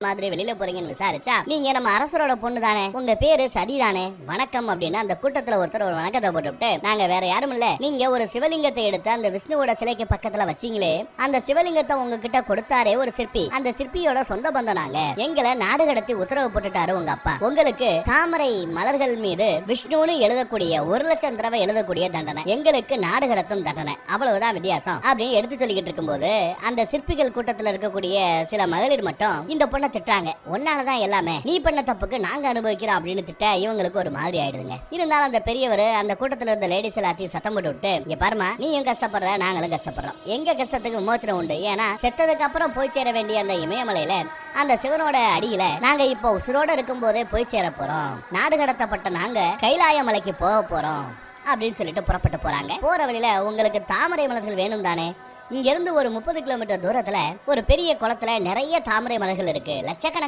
மாதிரி வெளியில போறீங்கன்னு விசாரிச்சா நீங்க நம்ம அரசரோட பொண்ணு தானே உங்க பேரு சதி தானே வணக்கம் அப்படின்னு அந்த கூட்டத்துல ஒருத்தர் ஒரு வணக்கத்தை போட்டுவிட்டு நாங்க வேற யாரும் இல்ல. நீங்க ஒரு சிவலிங்கத்தை எடுத்து அந்த விஷ்ணுவோட சிலைக்கு பக்கத்துல வச்சீங்களே அந்த சிவலிங்கத்தை உங்ககிட்ட கொடுத்தாரே ஒரு சிற்பி. அந்த சிற்பியோட சொந்த பந்தம் நாங்க எங்களை நாடு கடத்தி உத்தரவு போட்டுட்டாரு உங்க அப்பா. உங்களுக்கு தாமரை மலர்கள் மீது விஷ்ணுன்னு எழுதக்கூடிய ஒரு லட்சம் தடவை எழுதக்கூடிய தண்டனை. எங்களுக்கு நாடு கடத்தும் தண்டனை. அவ்வளவுதான் வித்தியாசம். அப்படின்னு எடுத்து சொல்லிக்கிட்டு இருக்கும்போது அந்த சிற்பிகள் கூட்டத்துல இருக்கக்கூடிய சில மகளிர் மட்டும் இந்த பொண்ணை திட்டாங்க ஒன்னால தான் எல்லாமே. நீ பண்ண தப்புக்கு நாங்க அனுபவிக்கிறோம் அப்படின்னு திட்ட இவங்களுக்கு ஒரு மாதிரி ஆயிடுதுங்க. இருந்தாலும் அந்த பெரியவர் அந்த கூட்டத்துல இருந்த லேடிஸ் எல்லாத்தையும் சத்தம் போட்டு விட்டு இங்க பாருமா நீயும் கஷ்டப்படுற நாங்களும் கஷ்டப்படுறோம். எங்க கஷ்டத்துக்கு விமோச்சனம் உண்டு? ஏன்னா செத்ததுக்கு அப்புறம் போய் சேர வேண்டிய அந்த இமயமலையில அந்த சிவனோட அடியில நாங்க இப்போ உசுரோட இருக்கும் போதே போய் சேர போறோம். நாடு கடத்தப்பட்ட நாங்க கைலாய மலைக்கு போக போறோம் அப்படின்னு சொல்லிட்டு புறப்பட்டு போறாங்க. போற வழியில உங்களுக்கு தாமரை மலர்கள் வேணும் தானே இங்கிருந்து ஒரு முப்பது கிலோமீட்டர் தூரத்துல ஒரு பெரிய குளத்துல நிறைய தாமரை மலர்கள் இருக்கு. லட்சக்கணக்கான